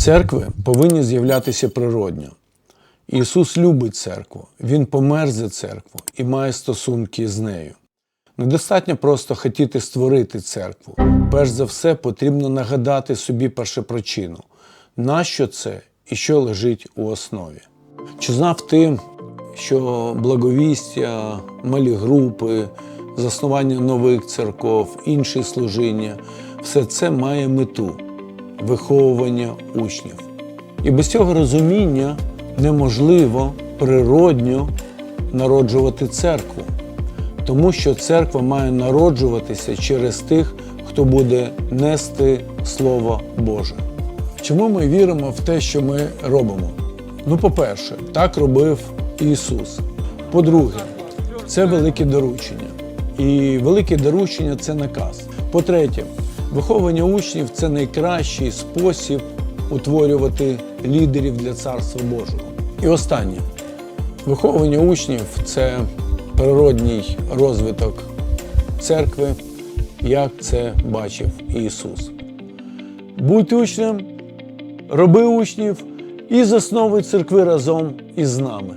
Церкви повинні з'являтися природньо. Ісус любить церкву, Він помер за церкву і має стосунки з нею. Недостатньо просто хотіти створити церкву. Перш за все, потрібно нагадати собі першопричину, нащо це і що лежить у основі. Чи знав ти, що благовістя, малі групи, заснування нових церков, інші служіння все це має мету виховування учнів. І без цього розуміння неможливо природньо народжувати церкву, тому що церква має народжуватися через тих, хто буде нести Слово Боже. Чому ми віримо в те, що ми робимо? Ну, по-перше, так робив Ісус. По-друге, це велике доручення. І велике доручення це наказ. По-третє, виховування учнів це найкращий спосіб утворювати лідерів для Царства Божого. І останнє, виховування учнів це природній розвиток церкви, як це бачив Ісус. Будь учнем, роби учнів і засновуй церкви разом із нами.